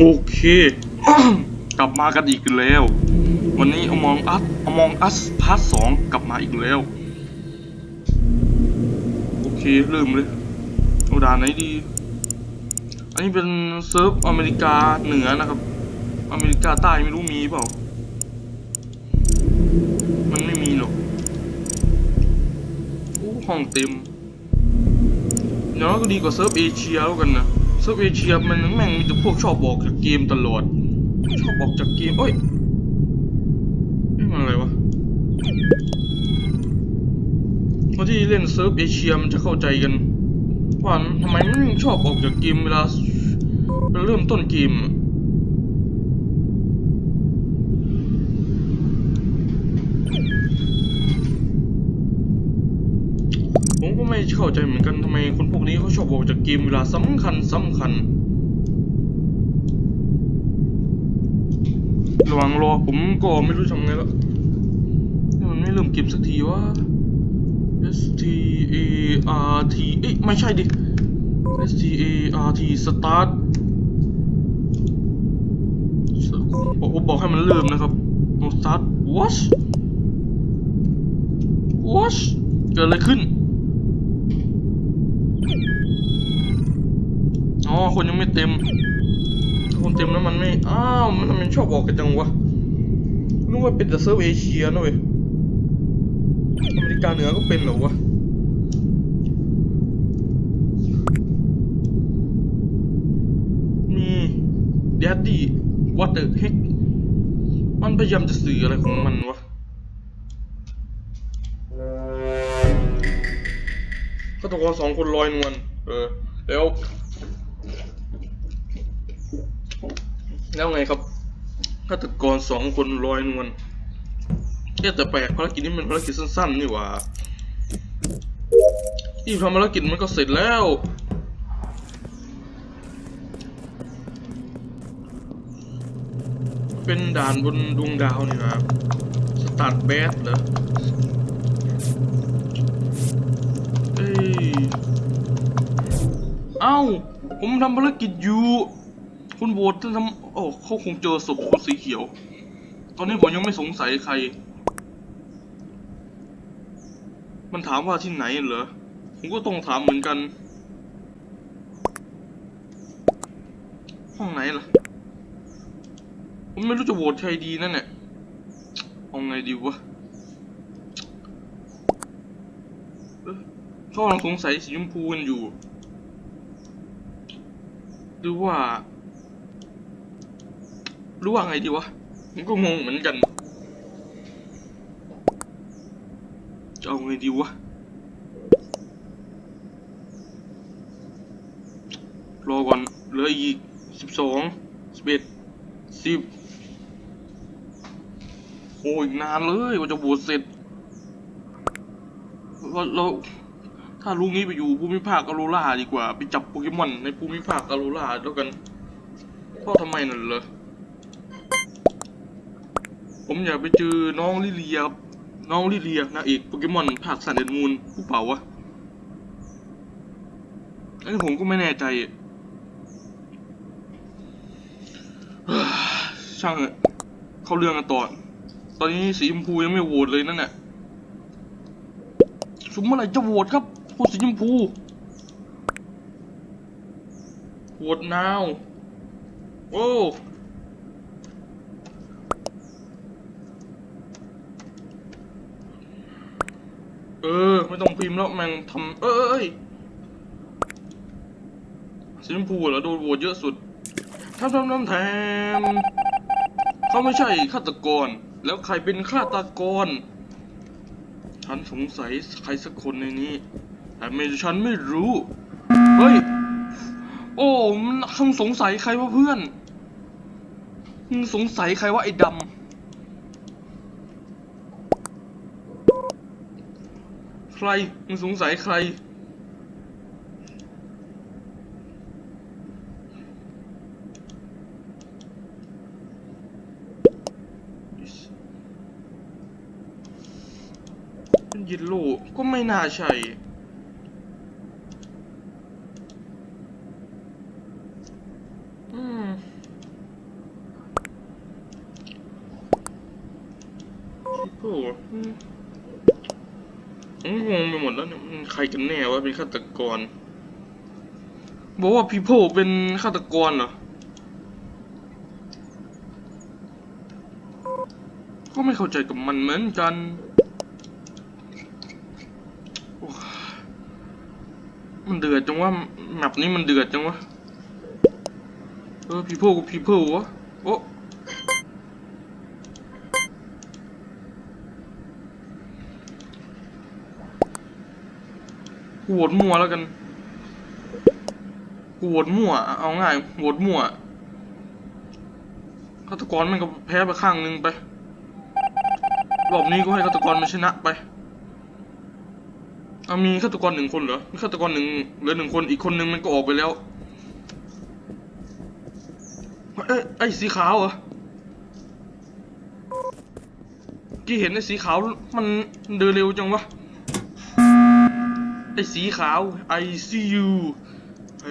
โอเค กลับมากันอีกแล้ว วันนี้ Among Us Among Us พาร์ทสองกลับมาอีกแล้ว โอเคเริ่มเลยเอาด่านไหนดี อันนี้เป็นเซิร์ฟอเมริกาเหนือนะครับ อเมริกาใต้ไม่รู้มีเปล่า มันไม่มีหรอกโอ้ห้องเต็มอย่างน้อยก็ดีกว่าเซิร์ฟเอเชียแล้วกันนะ ซิร์ฟเอเชียมันแม่งมีแต่พวกชอบบอกจากเกมตลอด ชอบบอกจากเกมเอ้ยนี่มันอะไรวะคนที่เล่นเซิร์ฟเอเชียมันจะเข้าใจกันว่าทำไมมันชอบออกจากเกมเวลาเวลาเริ่มต้นเกมอะผมก็ ไม่เข้าใจเหมือนกันทำไมคนพวกนี้เขาชอบออกจากเกมเวลาสำคัญสำคัญ ระหว่างรอผมก็ไม่รู้ทำไงแล้วมันไม่เริ่มเก็บสักทีวะ S T A R T เอ้ยไม่ใช่ดิ S T A R T start บอกผมบอกให้มันเริ่มนะครับ start watch watch เกิดอะไรขึ้น อ๋อคนยังไม่เต็ม คนเต็มแล้วมันไม่ อ้าว มันทำไมชอบบอกกันจังวะนึกว่าเป็นแต่เซิร์ฟเอเชียนะเว้ยอเมริกาเหนือก็เป็นเหรอวะมีแดดดี้วัตเตอร์เฮกมันพยายามจะสื่ออะไรของมันวะฆาตกรสองคนลอยนวล เออ แล้ว แล้วไงครับฆาตกรสองคนลอยนวลเอ๊ะแต่แปลกภารกิจนี้มันภารกิจสั้นๆนี่หว่าที่ทำภารกิจมันก็เสร็จแล้วเป็นด่านบนดวงดาวนี่นะสตาร์ทแบสเหรอ เอ้ย เอ้า ผมทำภารกิจอยู่ คุณโหวตทำโอ้เขาคงเจอศพคนสีเขียว ตอนนี้ผมยังไม่สงสัยใคร มันถามว่าที่ไหนเหรอ ผมก็ต้องถามเหมือนกัน ห้องไหนล่ะ ผมไม่รู้จะโหวตใครดีนั่นแหละเอาไงดีวะเอ๊ะเขากำลังสงสัยสีชมพูกันอยู่ หรือว่า รือว่าไงดีวะผมก็งงเหมือนกัน จะเอาไงดีวะรอก่อนเหลืออีกสิบสองสิบเอ็ดสิบโอ้ยนานเลยกว่าจะบวชเสร็จเราเราถ้าลุงนี้ไปอยู่ภูมิภาคอโรราดีกว่า ไปจับโปเกมอนในภูมิภาคอโรราแล้วกันเพราะทำไมนั่นเหรอ ผมอยากไปเจอน้องลิเลียครับน้องลิเลียนางเอกโปเกมอนภาคสันเดนมูนผู้เป่าวะอันนี้ผมก็ไม่แน่ใจช่างเถอเข้าเรื่องกันต่อ ตอนนี้สีชมพูยังไม่โหวตเลยนั่นแหละสมเมื่อไหร่จะโหวตครับพวกสีชมพูโหวต now โอ้ เออ ไม่ต้องพิมพ์แล้วแม่งทำเอ้ยสีชมพูเหรอโดนโหวตเยอะสุดทำทำทำแทมเขาไม่ใช่ฆาตกร แล้วใครเป็นฆาตกร ฉันสงสัยใครสักคนในนี้ แต่ไม่ฉันไม่รู้ เฮ้ย โอ้มันมึงสงสัยใครวะเพื่อน สงสัยใครวะไอ้ดำ ใค ร มึงสงสัยใคร มันยินโลก็ไม่น่าใช่ อืม โอ้โหอืมผมงงไปหมดแล้วเนี่ยมัน ใครกันแน่ว่าเป็นฆาตกร บอกว่าพีโพเป็นฆาตกรเหรอ ก็ไม่เข้าใจกับมันเหมือนกันมันเดือดจังว่าแมปนี้มันเดือดจังวะ เออพีโพกับพีโพวะ โอ้ กูโหวตมั่วแล้วกัน กูโหวตมั่ว เอาง่ายโหวตมั่วฆาตกรมันก็แพ้ไปข้างหนึงไป รอบนี้ก็ให้ฆาตกรมันชนะไป เอามีฆาตกรหนึ่งคนเหรอ มีฆาตกรหนึ่งเหลือหนึ่งคน อีกคนหนึ่งมันก็ออกไปแล้ว เอ้ไอ้สีขาวเหรอกี่เห็นไอ้สีขาวมันเดินเร็วจังวะ ไอ้สีขาว I see you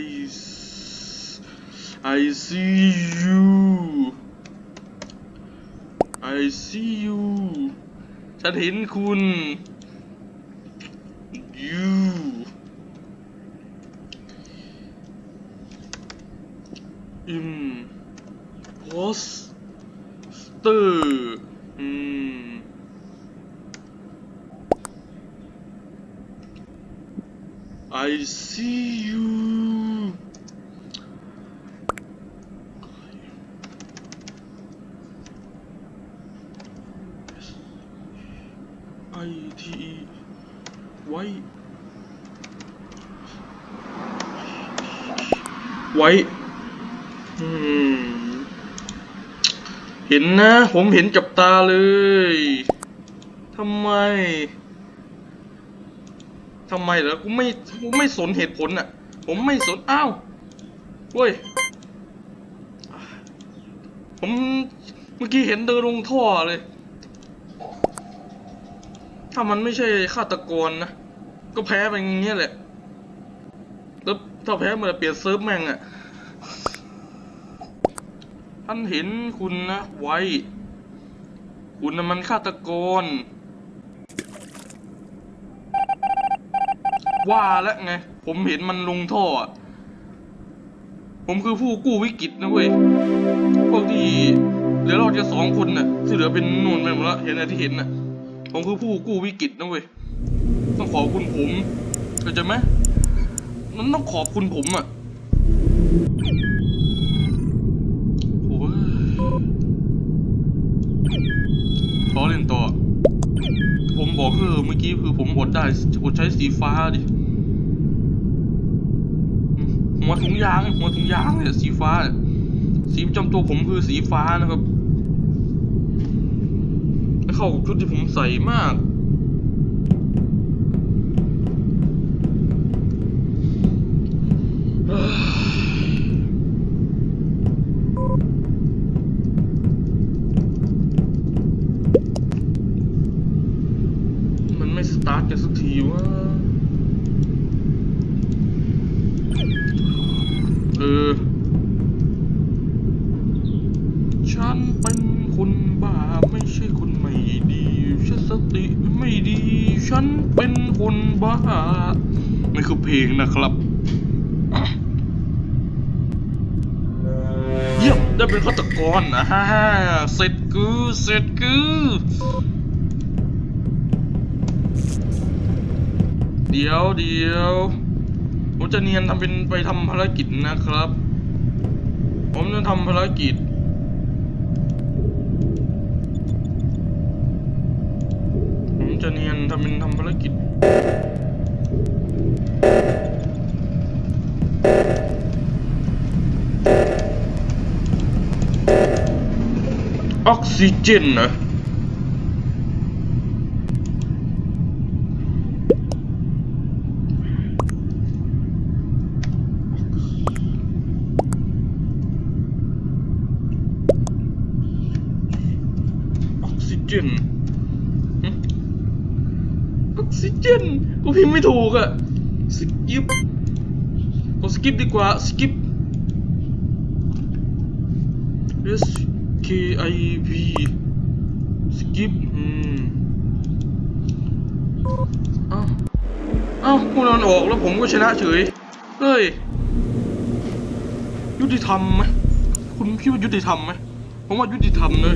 I s- I see you I see you ฉันเห็นคุณ you อืม poster อืม I see you ไอทีไว้ไว้เห็นนะ ผมเห็นกับตาเลยทำไม ทำไมเหรอกูไม่กูไม่สนเหตุผลอะ ผมไม่สนอ้าวเว้ยผมเมื่อกี้เห็นเดินลงท่อเลย ถ้ามันไม่ใช่ฆาตกรนะ ก็แพ้ไปอย่างเงี้ยแหละแล้วถ้าแพ้มันจะเปลี่ยนเซิร์ฟแม่งอะ ท่านเห็นคุณนะไว้ คุณน่ะมันฆาตกร ว่าแล้วไง ผมเห็นมันลงท่ออะผมคือผู้กู้วิกฤตนะเว้ย พวกที่เหลือเราจะสองคนน่ะที่เหลือเป็นนูนไปหมดแล้วเห็นอะไรที่เห็นน่ะ ผมคือผู้กู้วิกฤตนะเว้ย ต้องขอบคุณผมเข้าใจไหมมันต้องขอบคุณผมอะโอ้ยขอเล่นต่อ ผมบอกคือเมื่อกี้คือผมอดได้อดใช้สีฟ้าดิ หัวถุงยางหัวถุงยางเนี่ยสีฟ้า สีประจำตัวผมคือสีฟ้านะครับเข้ากับชุดที่ผมใส่มาก เพลงนะครับเยี่ยมได้เป็นฆาตกรนะฮ่าเสร็จกูเสร็จกูเดี๋ยวเดี๋ยวผมจะเนียนทำเป็นไปทำภารกิจนะครับ ผมจะทำภารกิจผมจะเนียนทำเป็นทำภารกิจ ออกซิเจนนะออกซิเจนออกซิเจนกูพิมพ์ไม่ถูกอะสกิปกดสกิปดีกว่า สกิป S K I P สกิปอืมเอ้าเอ้าพวกนั้นออกแล้วผมก็ชนะเฉย เฮ้ย ยุติธรรมไหมคุณคิดว่ายุติธรรมไหมผมว่ายุติธรรมเลย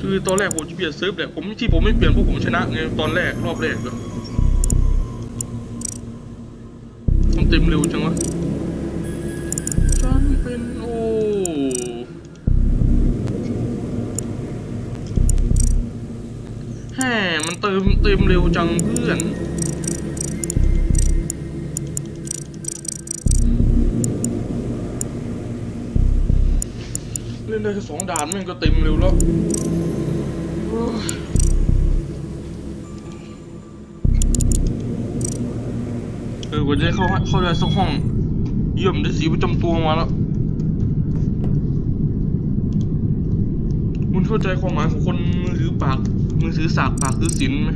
คือตอนแรกผมจะเปลี่ยนเซิร์ฟแหละผมที่ผมไม่เปลี่ยนเพราะผมชนะไงตอนแรกรอบแรกเลยมันเต็มเร็วจังวะ นเป็นโอแฮ่มันเติมเต็มเร็วจังเพื่อนเล่นได้แค่สองด่านแม่งก็เต็มเร็วแล้วเออกว่าจะเข้าเข้าได้สักห้อง เยี่ยมได้สีประจำตัวมาแล้ว คุณ เข้าใจความหมายของคนมือถือปาก มือถือสากปากถือศีลไหม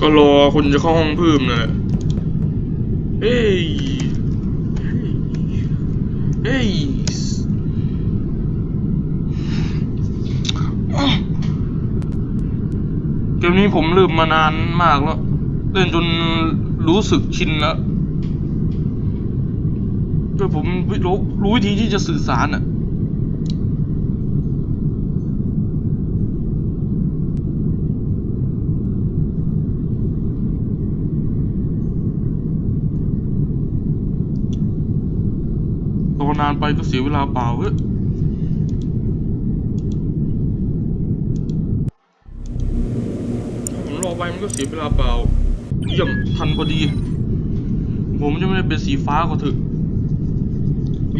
ก็รอคนจะเข้าห้องเพิ่มนะเฮ้ย เฮ้ย เกมนี้ผมเริ่มมานานมากแล้ว เล่นจนรู้สึกชินแล้วด้วยผมรู้รู้วิธีที่จะสื่อสารอะรอนานไปก็เสียเวลาเปล่าเว้ยถ้าผมรอ ไปมันก็เสียเวลาเปล่าเยี่ยมทันพอดี ผมจะไม่ได้เป็นสีฟ้าก็เถอะ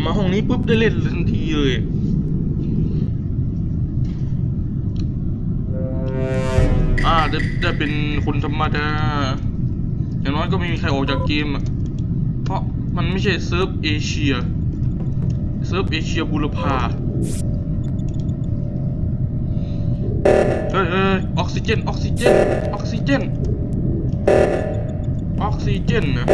มาห้องนี้ปุ๊บได้เล่นทันทีเลยอ่าได้ได้เป็นคนธรรมดาอย่างน้อยก็ไม่มีใครออกจากเกมอะเพราะมันไม่ใช่เซิร์ฟเอเชียเซิร์ฟเอเชียบุรพาเฮ้ยเฮ้ย ออกซิเจน ออกซิเจน ออกซิเจน ออกซิเจนนะ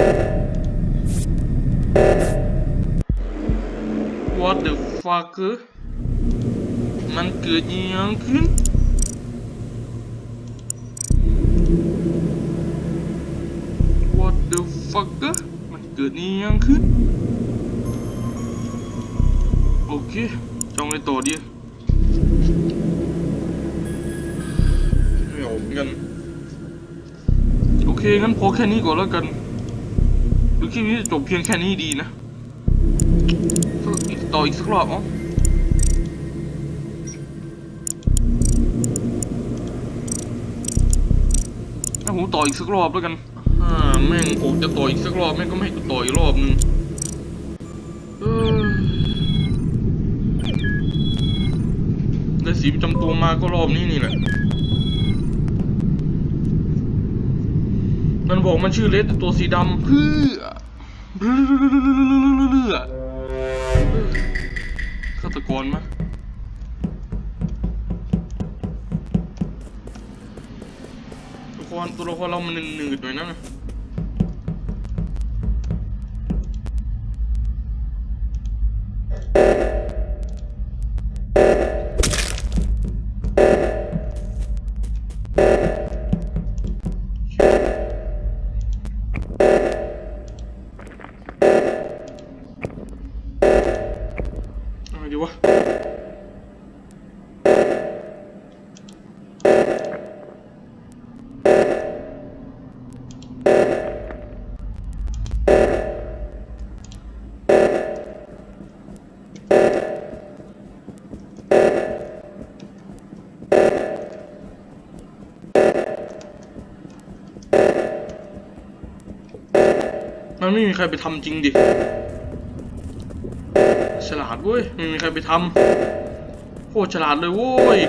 What the fuck มันเกิดยังขึ้น What the fuck มันเกิดอิหยังขึ้น โอเคจอาไงต่อดี กัน โอเค งั้นพอแค่นี้ก่อนแล้วกันหรือคลิปนี้จะจบเพียงแค่นี้ดีนะต่ออีกสักรอบอ๋อถ้าผมต่ออีกสักรอบแล้วกันอ่าแม่งผมจะต่ออีกสักรอบแม่งก็ไม่ให้กูต่ออีกรอบนึงเออได้สีประจำตัวมาก็รอบนี้นี่แหละ มันบอกมันชื่อเลสแต่ตัวสีดำเพื่อเพื่อฆาตกรมะตัวละครตัวละครเรามันหนืดๆหน่อยนะ มันไม่มีใครไปทำจริงดิ ฉลาดเว้ย ไม่มีใครไปทำโคตรฉลาดเลยเว้ย